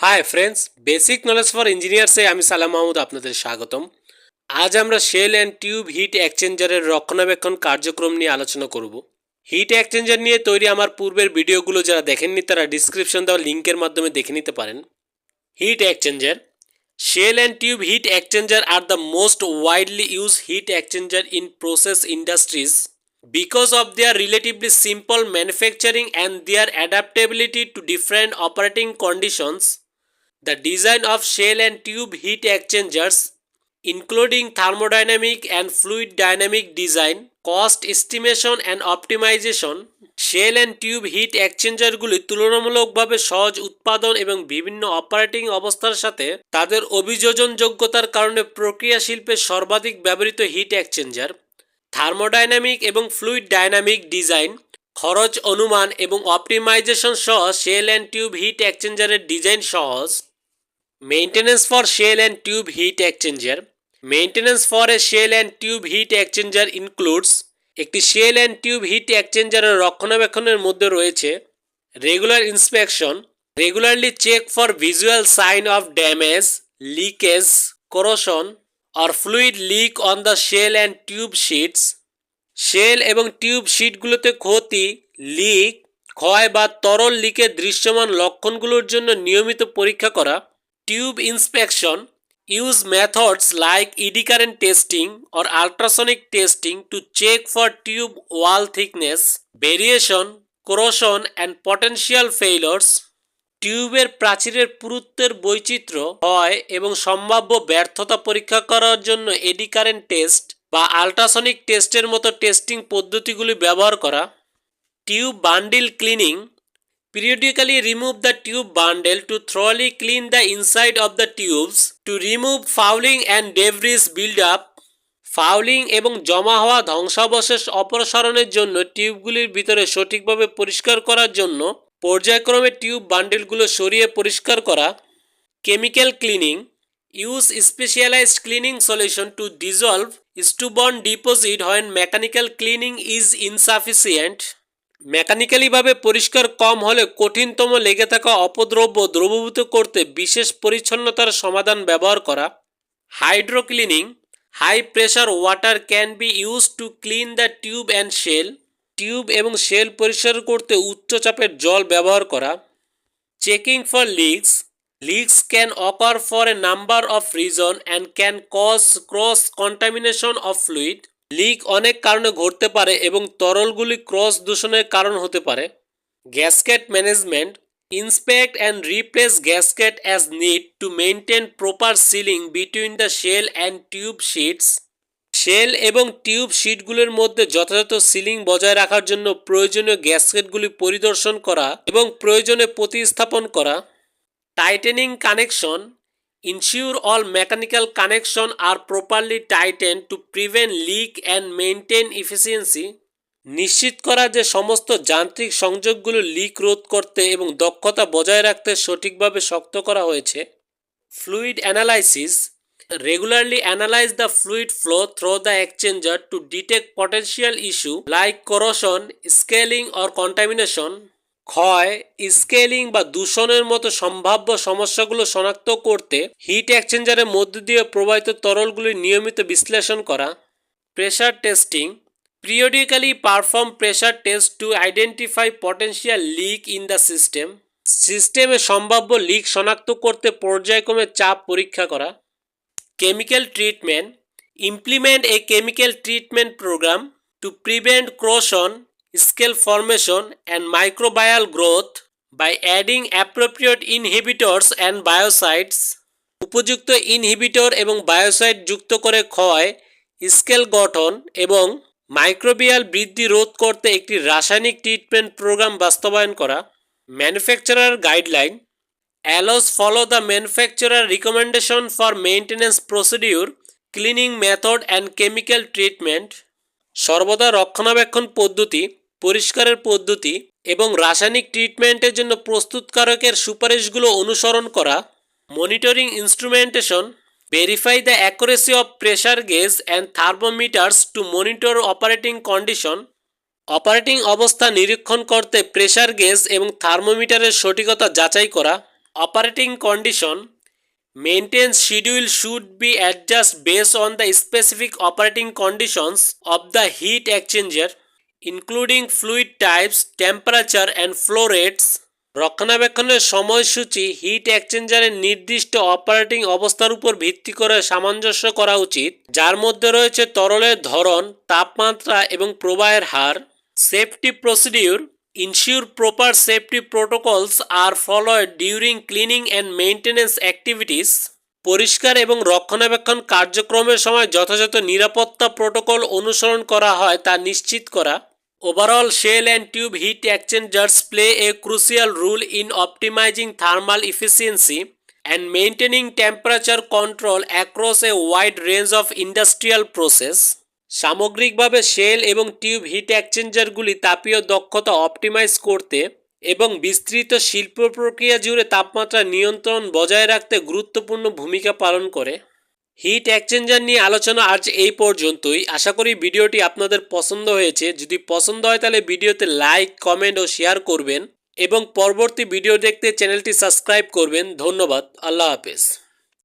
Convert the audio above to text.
Hi friends basic knowledge for ইঞ্জিনিয়ার্সে আমি সালাম মাহমুদ আপনাদের স্বাগতম। আজ আমরা শেল অ্যান্ড টিউব হিট এক্সচেঞ্জারের রক্ষণাবেক্ষণ কার্যক্রম নিয়ে আলোচনা করব। হিট এক্সচেঞ্জার নিয়ে তৈরি আমার পূর্বের ভিডিওগুলো যারা দেখেননি, তারা ডিসক্রিপশন দেওয়া লিঙ্কের মাধ্যমে দেখে নিতে পারেন। Heat exchanger shell and tube heat exchanger are the most widely use heat exchanger in process industries because of their relatively simple manufacturing and their adaptability to different operating conditions. The design of shell and tube heat exchangers, including thermodynamic and fluid dynamic design, cost estimation and optimization shell and tube heat এক্সচেঞ্জারগুলি তুলনামূলকভাবে সহজ উৎপাদন এবং বিভিন্ন operating অবস্থার সাথে তাদের অভিযোজনযোগ্যতার কারণে প্রক্রিয়া শিল্পে সর্বাধিক ব্যবহৃত হিট এক্সচেঞ্জার থার্মোডাইনামিক এবং ফ্লুইড ডাইনামিক ডিজাইন খরচ অনুমান এবং অপটিমাইজেশন সহ শেল অ্যান্ড টিউব হিট এক্সচেঞ্জারের ডিজাইন সহজ। Maintenance for shell and tube heat exchanger maintenance for a shell and tube heat exchanger includes একটি শেল অ্যান্ড টিউব হিট এক্সচেঞ্জারের রক্ষণাবেক্ষণের মধ্যে রয়েছে regular inspection regularly check for visual sign of damage leakage corrosion or fluid leak on the shell and tube sheets shell এবং tube শিটগুলোতে ক্ষতি leak ক্ষয় বা তরল লিকের দৃশ্যমান লক্ষণগুলোর জন্য নিয়মিত পরীক্ষা করা। Tube inspection use methods like eddy current testing or ultrasonic testing to check for tube wall thickness variation corrosion and potential failures টিউবের প্রাচীরের পুরুত্বের বৈচিত্র্য হয় এবং সম্ভাব্য ব্যর্থতা পরীক্ষা করার জন্য এডি কারেন্ট টেস্ট বা আল্ট্রাসনিক টেস্টের মতো টেস্টিং পদ্ধতিগুলি ব্যবহার করা। Tube bundle cleaning periodically remove the tube bundle to thoroughly clean the inside of the tubes. To remove fouling and debris buildup fouling এবং জমা হওয়া ধ্বংসাবশেষ অপসারণের জন্য টিউবগুলির ভিতরে সঠিকভাবে পরিষ্কার করার জন্য পর্যায়ক্রমে টিউব বান্ডেলগুলো সরিয়ে পরিষ্কার করা, chemical cleaning, use specialised cleaning solution to dissolve stubborn deposit when mechanical cleaning is insufficient মেকানিক্যালিভাবে পরিষ্কার কম হলে কঠিনতম লেগে থাকা অপদ্রব্য দ্রবীভূত করতে বিশেষ পরিচ্ছন্নতার সমাধান ব্যবহার করা, hydro cleaning, high pressure water can be use to clean the tube and shell, tube এবং শেল পরিষ্কার করতে উচ্চ চাপের জল ব্যবহার করা, checking for leaks leaks can occur for a number of reason and can cause cross contamination of fluid leak অনেক কারণে ঘটতে পারে এবং তরলগুলি ক্রস দূষণের কারণ হতে পারে। Gasket management inspect and replace gasket as need to maintain proper sealing between the shell and tube sheets. Shell এবং টিউব শিটগুলির মধ্যে যথাযথ সিলিং বজায় রাখার জন্য প্রয়োজনীয় গ্যাসকেটগুলি পরিদর্শন করা এবং প্রয়োজনে প্রতিস্থাপন করা। Tightening connection ensure all mechanical connection are properly tightened to prevent leak and maintain efficiency, নিশ্চিত করা যে সমস্ত যান্ত্রিক সংযোগগুলো লিক রোধ করতে এবং দক্ষতা বজায় রাখতে সঠিকভাবে শক্ত করা হয়েছে। Fluid analysis regularly analyse the fluid flow through the exchanger to detect potential issue like corrosion scaling or contamination ক্ষয়, স্কেলিং বা দূষণের মতো সম্ভাব্য সমস্যাগুলো শনাক্ত করতে হিট এক্সচেঞ্জারের মধ্য দিয়ে প্রবাহিত তরলগুলি নিয়মিত বিশ্লেষণ করা pressure testing periodically perform pressure test to identify potential leak in the system সিস্টেমে সম্ভাব্য লিক শনাক্ত করতে পর্যায়ক্রমে চাপ পরীক্ষা করা, chemical treatment, implement a chemical treatment programme to prevent corrosion scale formation and microbial growth by adding appropriate inhibitors and biocides উপযুক্ত inhibitor এবং বায়োসাইড যুক্ত করে ক্ষয় স্কেল গঠন এবং মাইক্রোবিয়াল বৃদ্ধি রোধ করতে একটি রাসায়নিক ট্রিটমেন্ট প্রোগ্রাম বাস্তবায়ন করা। Manufacturer guideline always follow the manufacturer recommendation for maintenance procedure cleaning method and chemical treatment সর্বদা রক্ষণাবেক্ষণ পদ্ধতি পরিষ্কারের পদ্ধতি এবং রাসায়নিক ট্রিটমেন্টের জন্য প্রস্তুতকারকের সুপারিশগুলো অনুসরণ করা monitoring instrumentation Verify the accuracy of pressure gauge and thermometers to monitor operating condition. অপারেটিং অবস্থা নিরীক্ষণ করতে প্রেসার গেজ এবং থার্মোমিটারের সঠিকতা যাচাই করা operating condition maintenance schedule should be adjusted based on the specific operating conditions of the heat exchanger including fluid types temperature and rates, রক্ষণাবেক্ষণের সময়সূচি হিট এক্সচেঞ্জারের নির্দিষ্ট অপারেটিং অবস্থার উপর ভিত্তি করে সামঞ্জস্য করা উচিত, যার মধ্যে রয়েছে তরলের ধরন, তাপমাত্রা এবং প্রবাহের হার safety procedure ensure proper safety protocols are followed during cleaning and maintenance activities পরিষ্কার এবং রক্ষণাবেক্ষণ কার্যক্রমের সময় যথাযথ নিরাপত্তা প্রোটোকল অনুসরণ করা হয় তা নিশ্চিত করা overall shell and tube heat exchangers play a crucial role in optimising thermal efficiency and maintaining temperature control across a wide range of industrial process সামগ্রিকভাবে শেল এবং টিউব হিট এক্সচেঞ্জারগুলি তাপীয় দক্ষতা অপটিমাইজ করতে এবং বিস্তৃত শিল্প প্রক্রিয়া জুড়ে তাপমাত্রা নিয়ন্ত্রণ বজায় রাখতে গুরুত্বপূর্ণ ভূমিকা পালন করে। হিট এক্সচেঞ্জার নিয়ে আলোচনা আজ এই পর্যন্তই। আশা করি ভিডিওটি আপনাদের পছন্দ হয়েছে। যদি পছন্দ হয় তাহলে ভিডিওতে লাইক, কমেন্ট ও শেয়ার করবেন এবং পরবর্তী ভিডিও দেখতে চ্যানেলটি সাবস্ক্রাইব করবেন। ধন্যবাদ। আল্লাহ হাফেজ।